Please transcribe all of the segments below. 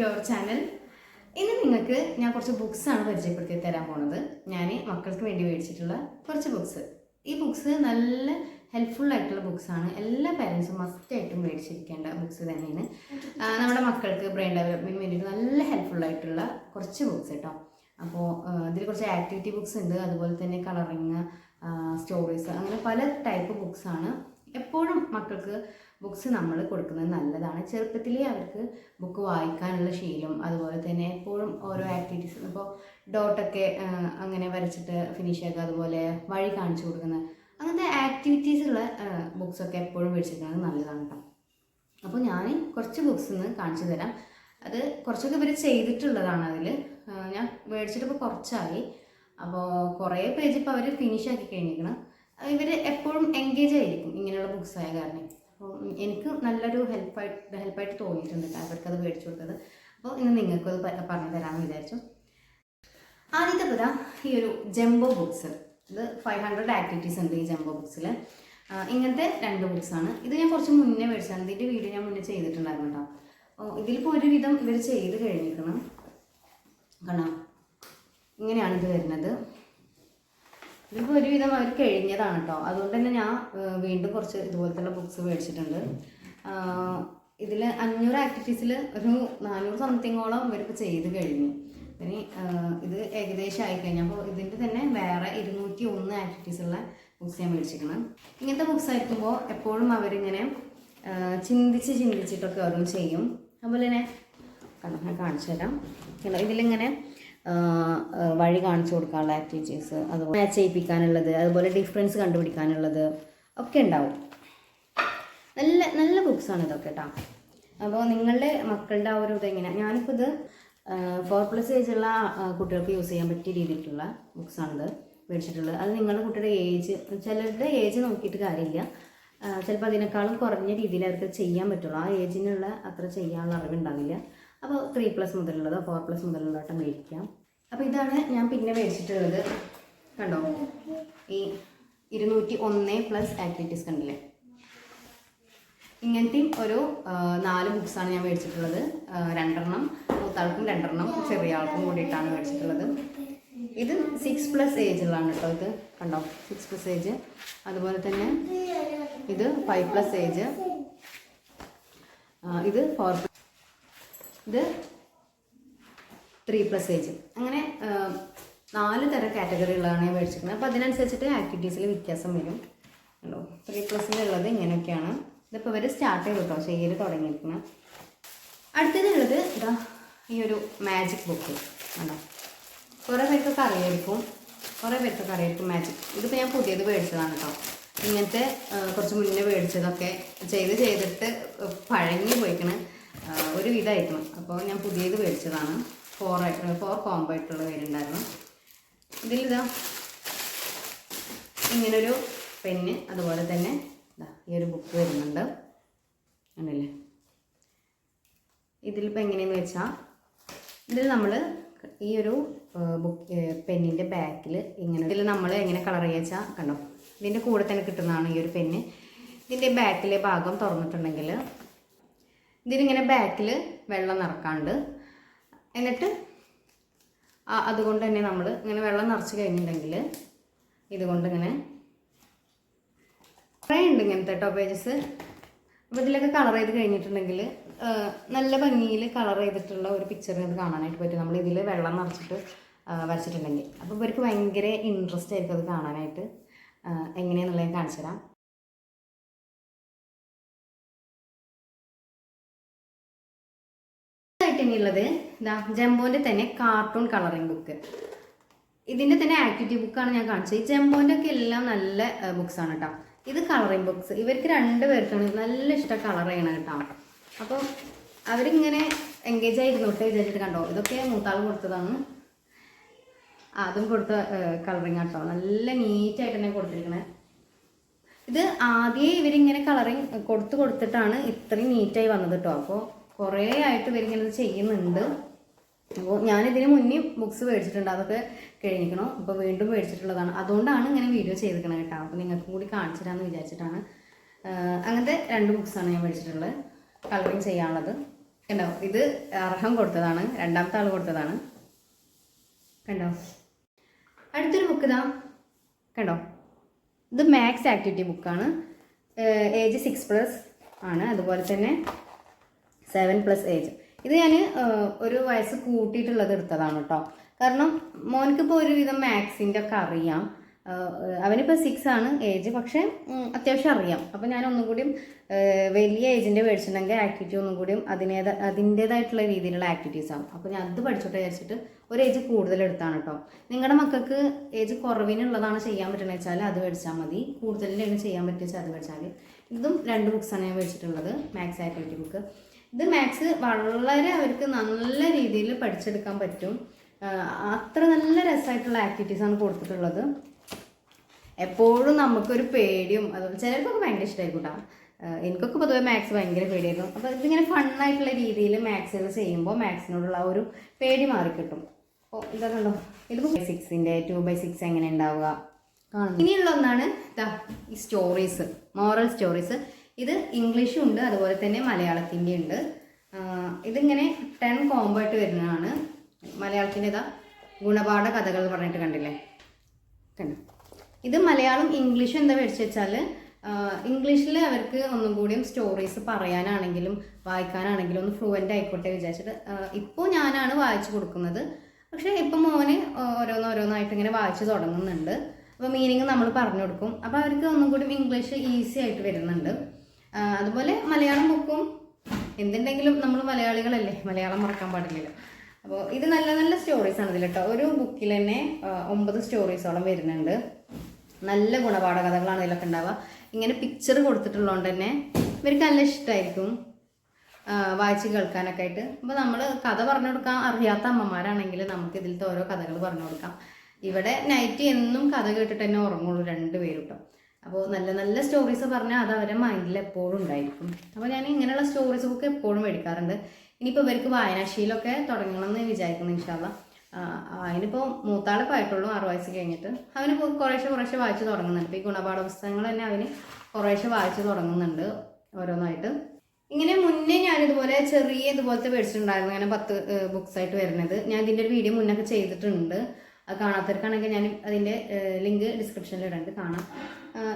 To our channel ഇന്ന് നിങ്ങൾക്ക് ഞാൻ കുറച്ച് ബുക്സ് ആണ് പരിചയപ്പെടുത്തി തരാൻ പോണത്. ഞാൻ മക്കൾക്ക് വേണ്ടി മേടിച്ചിട്ടുള്ള കുറച്ച് ബുക്സ് ഈ ബുക്സ് നല്ല ഹെൽപ്ഫുൾ ആയിട്ടുള്ള ബുക്സ് ആണ്. എല്ലാ പാരൻസും മസ്റ്റ് ആയിട്ടും മേടിച്ചിരിക്കേണ്ട ബുക്സ് തന്നെയാണ്. നമ്മുടെ മക്കൾക്ക് ബ്രെയിൻ ഡെവലപ്മെന്റിന് വേണ്ടിയിട്ട് നല്ല ഹെൽപ്ഫുൾ ആയിട്ടുള്ള കുറച്ച് ബുക്സ് കേട്ടോ അപ്പോൾ ഇതിൽ കുറച്ച് ആക്ടിവിറ്റി ബുക്സ് ഉണ്ട്. അതുപോലെ തന്നെ കളറിങ് സ്റ്റോറീസ് അങ്ങനെ പല ടൈപ്പ് ബുക്സ് ആണ് എപ്പോഴും മക്കൾക്ക് ബുക്സ് നമ്മൾ കൊടുക്കുന്നത് നല്ലതാണ്. ചെറുപ്പത്തിലേ അവർക്ക് ബുക്ക് വായിക്കാനുള്ള ശീലം അതുപോലെ തന്നെ എപ്പോഴും ഓരോ ആക്ടിവിറ്റീസ് ഇപ്പോൾ ഡോട്ടൊക്കെ അങ്ങനെ വരച്ചിട്ട് ഫിനിഷ് ആക്കുക അതുപോലെ വഴി കാണിച്ചു കൊടുക്കുന്ന അങ്ങനത്തെ ആക്ടിവിറ്റീസ് ഉള്ള ബുക്സൊക്കെ എപ്പോഴും മേടിച്ചിരിക്കുന്നത് നല്ലതാണ് കേട്ടോ അപ്പോൾ ഞാൻ കുറച്ച് ബുക്സ് നിന്ന് കാണിച്ചു തരാം. അത് കുറച്ചൊക്കെ ഇവർ ചെയ്തിട്ടുള്ളതാണ് അതിൽ ഞാൻ മേടിച്ചിട്ടിപ്പോൾ കുറച്ചായി. അപ്പോൾ കുറേ പേജ് ഇപ്പോൾ അവർ ഫിനിഷ് ആക്കി കഴിഞ്ഞിരിക്കണം. ഇവർ എപ്പോഴും എൻഗേജ് ആയിരിക്കും ഇങ്ങനെയുള്ള ബുക്സ് ആയ കാരണം. അപ്പോൾ എനിക്ക് നല്ലൊരു ഹെൽപ്പായിട്ട് ഹെൽപ്പായിട്ട് തോന്നിയിട്ടുണ്ട് അവർക്കത് മേടിച്ചു കൊടുത്തത്. അപ്പോൾ ഇന്ന് നിങ്ങൾക്കത് പറഞ്ഞു തരാമെന്ന് വിചാരിച്ചു. ആദ്യത്തെ പുര ഈ ഒരു ജംബോ ബുക്സ് ഇത് ഫൈവ് ഹൺഡ്രഡ് ആക്ടിവിറ്റീസ് ഉണ്ട് ഈ ജംബോ ബുക്സിൽ ഇങ്ങനത്തെ രണ്ട് ബുക്സാണ് ഇത് ഞാൻ കുറച്ച് മുന്നേ മേടിച്ചാണ് ഇതിന്റെ വീഡിയോ ഞാൻ മുന്നേ ചെയ്തിട്ടുണ്ടായിരുന്നു കേട്ടോ. ഇതിലിപ്പോൾ ഒരുവിധം ഇവർ ചെയ്ത് കഴിഞ്ഞിരിക്കണം. കണ്ടോ ഇങ്ങനെയാണ് ഇത് വരുന്നത്. ഇതിപ്പോൾ ഒരുവിധം അവർ കഴിഞ്ഞതാണ് കേട്ടോ അതുകൊണ്ട് തന്നെ ഞാൻ വീണ്ടും കുറച്ച് ഇതുപോലത്തെ ബുക്ക്സ് മേടിച്ചിട്ടുണ്ട്. ഇതിൽ അഞ്ഞൂറ് ആക്ടിവിറ്റീസിൽ ഒരു നാനൂറ് സംതിങ്ങോളം ഇവർക്ക് ചെയ്ത് കഴിഞ്ഞു. ഇനി ഇത് ഏകദേശം ആയിക്കഴിഞ്ഞപ്പോൾ ഇതിന്റെ തന്നെ വേറെ ഇരുന്നൂറ്റി ഒന്ന് ആക്ടിവിറ്റീസ് ഉള്ള ബുക്സ് ഞാൻ മേടിച്ചിരിക്കണം. ഇങ്ങനത്തെ ബുക്സ് ആയിരിക്കുമ്പോൾ എപ്പോഴും അവരിങ്ങനെ ചിന്തിച്ച് ചിന്തിച്ചിട്ടൊക്കെ ഓരോന്ന് ചെയ്യും. അതുപോലെ തന്നെ കണ്ടോ കാണിച്ചു തരാം. ഇതിലിങ്ങനെ വഴി കാണിച്ചു കൊടുക്കാനുള്ള ആക്ടിവിറ്റീസ് അതുപോലെ മാച്ച് ചെയ്യിപ്പിക്കാനുള്ളത് അതുപോലെ ഡിഫറൻസ് കണ്ടുപിടിക്കാനുള്ളത് ഒക്കെ ഉണ്ടാവും. നല്ല നല്ല ബുക്സാണ് ഇതൊക്കെ കേട്ടോ അപ്പോൾ നിങ്ങളുടെ മക്കളുടെ ആ ഒരു ഇതെങ്ങനെയാണ് ഞാനിപ്പോൾ ഇത് ഫോർ പ്ലസ് ഏജുള്ള കുട്ടികൾക്ക് യൂസ് ചെയ്യാൻ പറ്റിയ രീതിയിലുള്ള ബുക്സാണിത് മേടിച്ചിട്ടുള്ളത്. അത് നിങ്ങളുടെ കുട്ടിയുടെ ഏജ് ചിലരുടെ ഏജ് നോക്കിയിട്ട് കാര്യമില്ല. ചിലപ്പോൾ അതിനേക്കാളും കുറഞ്ഞ രീതിയിൽ അവർക്ക് ചെയ്യാൻ പറ്റുള്ളൂ. ആ ഏജിനുള്ള അത്ര ചെയ്യാനുള്ള അറിവുണ്ടാവില്ല. അപ്പോൾ ത്രീ പ്ലസ് മുതലുള്ളതോ ഫോർ പ്ലസ് മുതലുള്ളതോ മേടിക്കാം. അപ്പോൾ ഇതാണ് ഞാൻ പിന്നെ മേടിച്ചിട്ടുള്ളത്. കണ്ടോ? ഈ ഇരുന്നൂറ്റി ഒന്ന് പ്ലസ് ആക്ടിവിറ്റീസ് കണ്ടില്ലേ? ഇങ്ങനത്തെയും ഒരു നാല് ബുക്സാണ് ഞാൻ മേടിച്ചിട്ടുള്ളത്. രണ്ടെണ്ണം മൂത്താൾക്കും രണ്ടെണ്ണം ചെറിയ ആൾക്കും കൂടിയിട്ടാണ് മേടിച്ചിട്ടുള്ളത്. ഇത് സിക്സ് പ്ലസ് ഏജുള്ളതാണ് കേട്ടോ ഇത്. കണ്ടോ? സിക്സ് പ്ലസ് ഏജ് അതുപോലെ തന്നെ ഇത് ഫൈവ് പ്ലസ് ഏജ് ഇത് ഫോർ ഇത് ത്രീ പ്ലസ് ഏജ് അങ്ങനെ നാല് തരം കാറ്റഗറികളാണ് ഞാൻ മേടിച്ചിരിക്കുന്നത്. അപ്പോൾ അതിനനുസരിച്ചിട്ട് ആക്ടിവിറ്റീസിൽ വ്യത്യാസം വരും. ഉണ്ടോ ത്രീ പ്ലസ്സിലുള്ളത് ഇങ്ങനെയൊക്കെയാണ്. ഇതിപ്പോൾ ഇവർ സ്റ്റാർട്ട് ചെയ്തു കേട്ടോ. ചെയ്യൽ തുടങ്ങിയിരിക്കുന്നത് അടുത്തതിനുള്ളത് ഇതാ ഈ ഒരു മാജിക് ബുക്ക് ഉണ്ടോ കുറേ പേർക്കൊക്കെ അറിയായിരിക്കും. കുറേ പേർക്കൊക്കെ അറിയായിരിക്കും മാജിക് ഇതിപ്പോൾ ഞാൻ പുതിയത് മേടിച്ചതാണ് കേട്ടോ. ഇങ്ങനത്തെ കുറച്ച് മുന്നേ മേടിച്ചതൊക്കെ ചെയ്ത് ചെയ്തിട്ട് പഴങ്ങി പോയിക്കണ. ഒരു വിധമായിരിക്കണം അപ്പോൾ ഞാൻ പുതിയത് മേടിച്ചതാണ്. ഫോർ ആയിട്ടുള്ള ഫോർ കോംബോ ആയിട്ടുള്ള പേരുണ്ടായിരുന്നു ഇതിലിതാ ഇങ്ങനൊരു പെന്ന് അതുപോലെ തന്നെ ഈ ഒരു ബുക്ക് വരുന്നുണ്ട്. ഉണ്ടല്ലേ ഇതിലിപ്പോൾ എങ്ങനെയെന്ന് വെച്ചാൽ ഇതിൽ നമ്മൾ ഈ ഒരു ബുക്ക് പെന്നിന്റെ ബാക്കിൽ ഇങ്ങനെ ഇതിൽ നമ്മൾ എങ്ങനെ കളർ ചെയ്യുക വെച്ചാൽ കണ്ടോ? ഇതിന്റെ കൂടെ തന്നെ കിട്ടുന്നതാണ് ഈ ഒരു പെന്ന്. ഇതിന്റെ ബാക്കിലെ ഭാഗം തുറന്നിട്ടുണ്ടെങ്കിൽ ഇതിനിങ്ങനെ ബാക്കിൽ വെള്ളം നിറക്കാണ്ട് എന്നിട്ട് അതുകൊണ്ട് തന്നെ നമ്മൾ ഇങ്ങനെ വെള്ളം നിറച്ച് കഴിഞ്ഞിട്ടുണ്ടെങ്കിൽ ഇതുകൊണ്ട് ഇങ്ങനെ കുറേ ഉണ്ട് ഇങ്ങനത്തെ കേട്ടോ പേജസ് അപ്പോൾ ഇതിലൊക്കെ കളർ ചെയ്ത് കഴിഞ്ഞിട്ടുണ്ടെങ്കിൽ നല്ല ഭംഗിയിൽ കളർ ചെയ്തിട്ടുള്ള ഒരു പിക്ചർ ഇത് കാണാനായിട്ട് പറ്റും. നമ്മൾ ഇതിൽ വെള്ളം നിറച്ചിട്ട് വരച്ചിട്ടുണ്ടെങ്കിൽ. അപ്പോൾ ഇവർക്ക് ഭയങ്കര ഇൻട്രസ്റ്റ് ആയിരിക്കും അത് കാണാനായിട്ട്. എങ്ങനെയാണെന്നുള്ളത് ഞാൻ കാണിച്ചു തരാം ഇനിയുള്ളത് ഇതാ ജംബോന്റെ തന്നെ കാർട്ടൂൺ കളറിംഗ് ബുക്ക് ഇതിന്റെ തന്നെ ആക്ടിവിറ്റി ബുക്കാണ് ഞാൻ കാണിച്ചത്. ഈ ജംബോന്റെ ഒക്കെ എല്ലാം നല്ല ബുക്സാണ് കേട്ടോ ഇത് കളറിംഗ് ബുക്സ് ഇവർക്ക് രണ്ട് പേർക്കാണ് നല്ല ഇഷ്ടം കളർ ചെയ്യണം കേട്ടോ അപ്പോൾ അവരിങ്ങനെ എൻഗേജ് ആയിരുന്നു ആയിരുന്നോട്ടെ വിചാരിച്ചിട്ട് കണ്ടോ? ഇതൊക്കെ മൂത്താൾ കൊടുത്തതാണ്. അതും കൊടുത്ത കളറിങ് കേട്ടോ നല്ല നീറ്റായിട്ട് തന്നെ കൊടുത്തിരിക്കണേ. ഇത് ആദ്യമേ ഇവരിങ്ങനെ കളറിങ് കൊടുത്ത് കൊടുത്തിട്ടാണ് ഇത്രയും നീറ്റായി വന്നത് കേട്ടോ അപ്പോൾ കുറേ ആയിട്ട് ഇവരിങ്ങനെ ചെയ്യുന്നുണ്ട്. അപ്പോൾ ഞാനിതിന് മുന്നേ ബുക്സ് മേടിച്ചിട്ടുണ്ട്. അതൊക്കെ കഴിഞ്ഞിരിക്കണം. അപ്പോൾ വീണ്ടും മേടിച്ചിട്ടുള്ളതാണ്. അതുകൊണ്ടാണ് ഇങ്ങനെ വീഡിയോ ചെയ്തിരിക്കണത് കേട്ടോ. അപ്പോൾ നിങ്ങൾക്ക് കൂടി കാണിച്ചു തരാമെന്ന് വിചാരിച്ചിട്ടാണ്. അങ്ങനത്തെ രണ്ട് ബുക്സാണ് ഞാൻ മേടിച്ചിട്ടുള്ളത് കളറിങ് ചെയ്യാനുള്ളത്. കണ്ടോ? ഇത് അർഹം കൊടുത്തതാണ്. രണ്ടാമത്തെ ആൾ കൊടുത്തതാണ്. കണ്ടോ? അടുത്തൊരു ബുക്ക് ഇതാ. കണ്ടോ? ഇത് മാത്സ് ആക്ടിവിറ്റി ബുക്കാണ് ഏജ് സിക്സ് പ്ലസ് ആണ്. അതുപോലെ തന്നെ സെവൻ പ്ലസ് ഏജ് ഇത് ഞാൻ ഒരു വയസ്സ് കൂട്ടിയിട്ടുള്ളത് എടുത്തതാണ് കേട്ടോ കാരണം മോനക്കിപ്പോൾ ഒരുവിധം മാത്സിന്റെ ഒക്കെ അറിയാം. അവനിപ്പോൾ സിക്സ് ആണ് ഏജ് പക്ഷേ അത്യാവശ്യം അറിയാം. അപ്പോൾ ഞാൻ ഒന്നും കൂടിയും വലിയ ഏജിന്റെ മേടിച്ചിട്ടുണ്ടെങ്കിൽ ആക്ടിവിറ്റി ഒന്നും കൂടിയും അതിനേത അതിന്റേതായിട്ടുള്ള രീതിയിലുള്ള ആക്ടിവിറ്റീസ് ആവും അപ്പോൾ ഞാൻ അത് പഠിച്ചോട്ടെ വിചാരിച്ചിട്ട് ഒരു ഏജ് കൂടുതൽ എടുത്താണ് കേട്ടോ നിങ്ങളുടെ മക്കൾക്ക് ഏജ് കുറവിനുള്ളതാണ് ചെയ്യാൻ പറ്റുന്നത് വെച്ചാൽ അത് മേടിച്ചാൽ മതി. കൂടുതലിനാണ് ചെയ്യാൻ പറ്റുക വെച്ചാൽ അത് മേടിച്ചാൽ ഇതും രണ്ട് ബുക്സാണ് ഞാൻ മേടിച്ചിട്ടുള്ളത് മാത്സ് ആക്ടിവിറ്റി ബുക്ക് ഇത് മാത്സ് വളരെ അവർക്ക് നല്ല രീതിയിൽ പഠിച്ചെടുക്കാൻ പറ്റും. അത്ര നല്ല രസമായിട്ടുള്ള ആക്ടിവിറ്റീസാണ് കൊടുത്തിട്ടുള്ളത്. എപ്പോഴും നമുക്കൊരു പേടിയും അതുപോലെ ചിലർക്കൊക്കെ ഭയങ്കര ഇഷ്ടമായിരിക്കും എനിക്കൊക്കെ പൊതുവെ മാത്സ് ഭയങ്കര പേടിയായിരുന്നു. അപ്പോൾ ഇതിങ്ങനെ ഫണ്ണായിട്ടുള്ള രീതിയിൽ മാത്സുകൾ ചെയ്യുമ്പോൾ മാത്സിനോടുള്ള ഒരു പേടി മാറിക്കിട്ടും അപ്പോൾ ഇതാണല്ലോ ഇത് സിക്സിന്റെ ടു ബൈ സിക്സ് എങ്ങനെ ഉണ്ടാവുക? ഇനിയുള്ള ഒന്നാണ് ഈ സ്റ്റോറീസ് മോറൽ സ്റ്റോറീസ് ഇത് ഇംഗ്ലീഷും ഉണ്ട് അതുപോലെ തന്നെ മലയാളത്തിന്റെ ഉണ്ട് ഇതിങ്ങനെ ടെൻ കോംബോ ആയിട്ട് വരുന്നതാണ്. മലയാളത്തിന്റെ ഇതാ ഗുണപാഠ കഥകൾ പറഞ്ഞിട്ട് കണ്ടില്ലേ? കണ്ടു? ഇത് മലയാളം ഇംഗ്ലീഷും എന്താ മേടിച്ചു വെച്ചാൽ ഇംഗ്ലീഷിൽ അവർക്ക് ഒന്നും കൂടിയും സ്റ്റോറീസ് പറയാനാണെങ്കിലും വായിക്കാനാണെങ്കിലും ഒന്ന് ഫ്ലുവന്റ് ആയിക്കോട്ടെ വിചാരിച്ചിട്ട് ഇപ്പോൾ ഞാനാണ് വായിച്ചു കൊടുക്കുന്നത്. പക്ഷേ ഇപ്പം മോന് ഓരോന്നോരോന്നായിട്ട് ഇങ്ങനെ വായിച്ചു തുടങ്ങുന്നുണ്ട്. അപ്പോൾ മീനിങ് നമ്മൾ പറഞ്ഞു കൊടുക്കും. അപ്പോൾ അവർക്ക് ഒന്നും കൂടി ഇംഗ്ലീഷ് ഈസി ആയിട്ട് വരുന്നുണ്ട്. അതുപോലെ മലയാളം ബുക്കും എന്തുണ്ടെങ്കിലും നമ്മൾ മലയാളികളല്ലേ? മലയാളം മറക്കാൻ പാടില്ലല്ലോ. അപ്പോൾ ഇത് നല്ല നല്ല സ്റ്റോറീസ് ആണ് ഇതിൽ കേട്ടോ. ഒരു ബുക്കിൽ തന്നെ ഒമ്പത് സ്റ്റോറീസോളം വരുന്നുണ്ട്. നല്ല ഗുണപാഠ കഥകളാണ് ഇതിലൊക്കെ ഉണ്ടാവുക. ഇങ്ങനെ പിക്ചർ കൊടുത്തിട്ടുള്ളതുകൊണ്ട് തന്നെ ഇവർക്ക് നല്ല ഇഷ്ടമായിരിക്കും വായിച്ച് കേൾക്കാനൊക്കെ ആയിട്ട്. അപ്പോൾ നമ്മൾ കഥ പറഞ്ഞു കൊടുക്കാൻ അറിയാത്ത അമ്മമാരാണെങ്കിൽ നമുക്ക് ഇതിലത്തെ ഓരോ കഥകൾ പറഞ്ഞു കൊടുക്കാം. ഇവിടെ നൈറ്റ് എന്നും കഥ കേട്ടിട്ട് തന്നെ ഉറങ്ങുള്ളൂ രണ്ടുപേരും കേട്ടോ. അപ്പോൾ നല്ല നല്ല സ്റ്റോറീസ് പറഞ്ഞാൽ അത് അവരുടെ മൈൻഡിൽ എപ്പോഴും ഉണ്ടായിരിക്കും. അപ്പോൾ ഞാൻ ഇങ്ങനെയുള്ള സ്റ്റോറീസ് ബുക്ക് എപ്പോഴും മേടിക്കാറുണ്ട്. ഇനിയിപ്പോൾ ഇവർക്ക് വായനാശീലമൊക്കെ തുടങ്ങണമെന്ന് വിചാരിക്കുന്നു ഇൻഷാല്ല അതിനിപ്പോൾ മൂത്താളിപ്പോൾ ആയിട്ടുള്ളൂ ആറ് വയസ്സ് കഴിഞ്ഞിട്ട്. അവന് കുറേശ്ശെ കുറേശ്ശെ വായിച്ച് തുടങ്ങുന്നുണ്ട്. ഇപ്പോൾ ഈ ഗുണപാഠ പുസ്തകങ്ങൾ തന്നെ അവന് കുറേശ്ശെ വായിച്ച് തുടങ്ങുന്നുണ്ട് ഓരോന്നായിട്ട്. ഇങ്ങനെ മുന്നേ ഞാനിതുപോലെ ചെറിയ ഇതുപോലത്തെ മേടിച്ചിട്ടുണ്ടായിരുന്നു അങ്ങനെ പത്ത് ബുക്സ് ആയിട്ട് വരുന്നത്. ഞാൻ ഇതിന്റെ ഒരു വീഡിയോ മുന്നൊക്കെ ചെയ്തിട്ടുണ്ട്. അത് കാണാത്തവർക്കാണെങ്കിൽ ഞാൻ അതിന്റെ ലിങ്ക് ഡിസ്ക്രിപ്ഷനിൽ ഇടേണ്ടത് കാണാം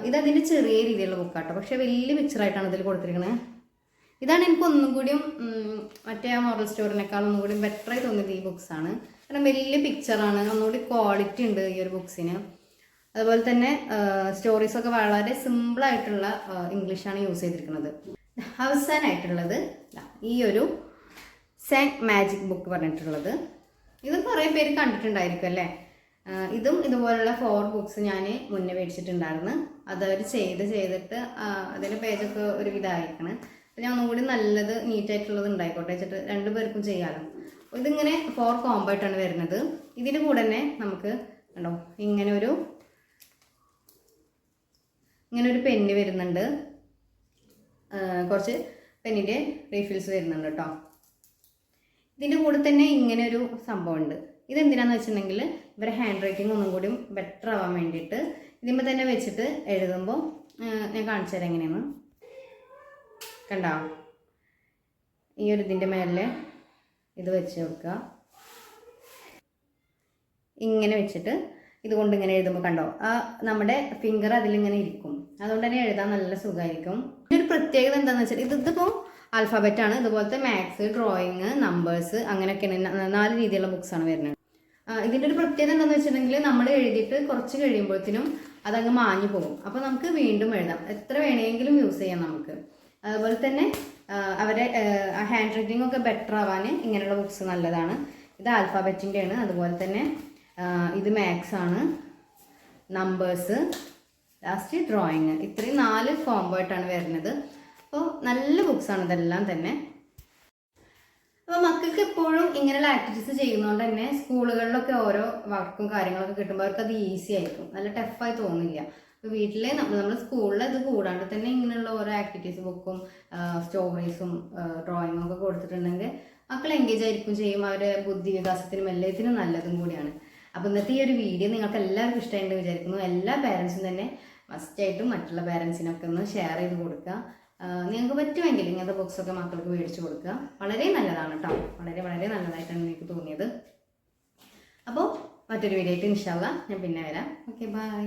ഇതതിന്റെ ചെറിയ രീതിയിലുള്ള ബുക്കാട്ടോ. പക്ഷേ വലിയ പിക്ചറായിട്ടാണ് ഇതിൽ കൊടുത്തിരിക്കുന്നത് ഇതാണ് എനിക്ക് ഒന്നും കൂടിയും മറ്റേ ആ മോറൽ സ്റ്റോറിനേക്കാൾ ഒന്നും കൂടി ബെറ്ററായി തോന്നിയത് ഈ ബുക്സാണ്. കാരണം വലിയ പിക്ചറാണ്. ഒന്നുകൂടി ക്വാളിറ്റി ഉണ്ട് ഈ ഒരു ബുക്സിന്. അതുപോലെ തന്നെ സ്റ്റോറീസൊക്കെ വളരെ സിമ്പിളായിട്ടുള്ള ഇംഗ്ലീഷാണ് യൂസ് ചെയ്തിരിക്കുന്നത്. അവസാനമായിട്ടുള്ളത് ദാ ഈ ഒരു സാങ് മാജിക് ബുക്ക് പറഞ്ഞിട്ടുള്ളത്. ഇത് കുറേ പേര് കണ്ടിട്ടുണ്ടായിരിക്കും അല്ലേ? ഇതും ഇതുപോലുള്ള ഫോർ ബുക്സ് ഞാൻ മുന്നേ മേടിച്ചിട്ടുണ്ടായിരുന്നു. അത് അവർ ചെയ്ത് ചെയ്തിട്ട് അതിന്റെ പേജൊക്കെ ഒരു വിധമായിരിക്കണം അപ്പം ഞാൻ ഒന്നും കൂടി നല്ലത് നീറ്റായിട്ടുള്ളത് ഉണ്ടായിക്കോട്ടെ വെച്ചിട്ട് രണ്ടു പേർക്കും ചെയ്യാമല്ലോ അപ്പോൾ ഇതിങ്ങനെ ഫോർ കോംബോ ആയിട്ടാണ് വരുന്നത്. ഇതിന്റെ കൂടെ തന്നെ നമുക്ക് ഉണ്ടോ ഇങ്ങനെ ഒരു ഇങ്ങനെ ഒരു പെന്ന് വരുന്നുണ്ട്. കുറച്ച് പെന്നിന്റെ റീഫിൽസ് വരുന്നുണ്ട് കേട്ടോ. ഇതിന്റെ കൂടെ തന്നെ ഇങ്ങനെ ഒരു സംഭവമുണ്ട്. ഇതെന്തിനാന്ന് വെച്ചിട്ടുണ്ടെങ്കിൽ ഇവരെ ഹാൻഡ് റൈറ്റിംഗ് ഒന്നും കൂടി ബെറ്റർ ആവാൻ വേണ്ടിയിട്ട് ഇതിമ്പോൾ തന്നെ വെച്ചിട്ട് എഴുതുമ്പോൾ ഞാൻ കാണിച്ചു തരാം എങ്ങനെയാണ്. കണ്ടോ? ഈ ഒരു ഇതിന്റെ മേലെ ഇത് വെച്ച് കൊടുക്കുക. ഇങ്ങനെ വെച്ചിട്ട് ഇതുകൊണ്ട് ഇങ്ങനെ എഴുതുമ്പോൾ കണ്ടോ? ആ നമ്മുടെ ഫിംഗർ അതിലിങ്ങനെ ഇരിക്കും. അതുകൊണ്ട് തന്നെ എഴുതാൻ നല്ല സുഖമായിരിക്കും. ഒരു പ്രത്യേകത എന്താണെന്ന് വെച്ചാൽ ഇത് ഇതിപ്പോൾ ആണ്. ഇതുപോലത്തെ മാത്സ് ഡ്രോയിങ് നമ്പേഴ്സ് അങ്ങനെയൊക്കെയാണ്. നാല് രീതിയിലുള്ള ബുക്സാണ് വരുന്നത്. ഇതിന്റെ ഒരു പ്രത്യേകത എന്താണെന്ന് വെച്ചിട്ടുണ്ടെങ്കിൽ നമ്മൾ എഴുതിയിട്ട് കുറച്ച് കഴിയുമ്പോഴത്തേനും അതങ്ങ് മാഞ്ഞു പോകും. അപ്പോൾ നമുക്ക് വീണ്ടും എഴുതാം. എത്ര വേണമെങ്കിലും യൂസ് ചെയ്യാം നമുക്ക്. അതുപോലെ തന്നെ അവരെ ഹാൻഡ് റൈറ്റിംഗ് ഒക്കെ ബെറ്റർ ആവാൻ ഇങ്ങനെയുള്ള ബുക്സ് നല്ലതാണ്. ഇത് ആൽഫാബറ്റിന്റെ ആണ്. അതുപോലെ തന്നെ ഇത് മാത്സ് ആണ്. നമ്പേഴ്സ് ലാസ്റ്റ് ഡ്രോയിങ് ഇത്രയും നാല് കോംബോ ആയിട്ടാണ് വരുന്നത്. അപ്പോൾ നല്ല ബുക്സാണ് ഇതെല്ലാം തന്നെ. അപ്പോൾ മക്കൾക്ക് എപ്പോഴും ഇങ്ങനെയുള്ള ആക്ടിവിറ്റീസ് ചെയ്യുന്നതുകൊണ്ട് തന്നെ സ്കൂളുകളിലൊക്കെ ഓരോ വർക്കും കാര്യങ്ങളൊക്കെ കിട്ടുമ്പോൾ അവർക്ക് അത് ഈസി ആയിരിക്കും. നല്ല ടഫായി തോന്നില്ല. അപ്പോൾ വീട്ടിലെ നമ്മൾ നമ്മുടെ സ്കൂളിൽ ഇത് കൂടാണ്ട് തന്നെ ഇങ്ങനെയുള്ള ഓരോ ആക്ടിവിറ്റീസ് ബുക്കും സ്റ്റോറീസും ഡ്രോയിങ്ങും ഒക്കെ കൊടുത്തിട്ടുണ്ടെങ്കിൽ മക്കൾ എൻഗേജ് ആയിരിക്കും ചെയ്യും. അവരുടെ ബുദ്ധി വികാസത്തിനും എല്ലാത്തിനും നല്ലതും കൂടിയാണ്. അപ്പോൾ ഇന്നത്തെ ഈ ഒരു വീഡിയോ നിങ്ങൾക്ക് എല്ലാവർക്കും ഇഷ്ടമായിട്ട് വിചാരിക്കുന്നു. എല്ലാ പാരൻസും തന്നെ മസ്റ്റായിട്ടും മറ്റുള്ള പാരൻസിനൊക്കെ ഒന്ന് ഷെയർ ചെയ്ത് കൊടുക്കുക. നിങ്ങൾക്ക് പറ്റുമെങ്കിൽ ഇങ്ങനത്തെ ബുക്സൊക്കെ മക്കൾക്ക് മേടിച്ചു കൊടുക്കുക. വളരെ നല്ലതാണ് കേട്ടോ വളരെ വളരെ നല്ലതായിട്ടാണ് എനിക്ക് തോന്നിയത്. അപ്പോൾ മറ്റൊരു വീഡിയോ ആയിട്ട് ഇൻഷാല്ല ഞാൻ പിന്നെ വരാം. Okay bye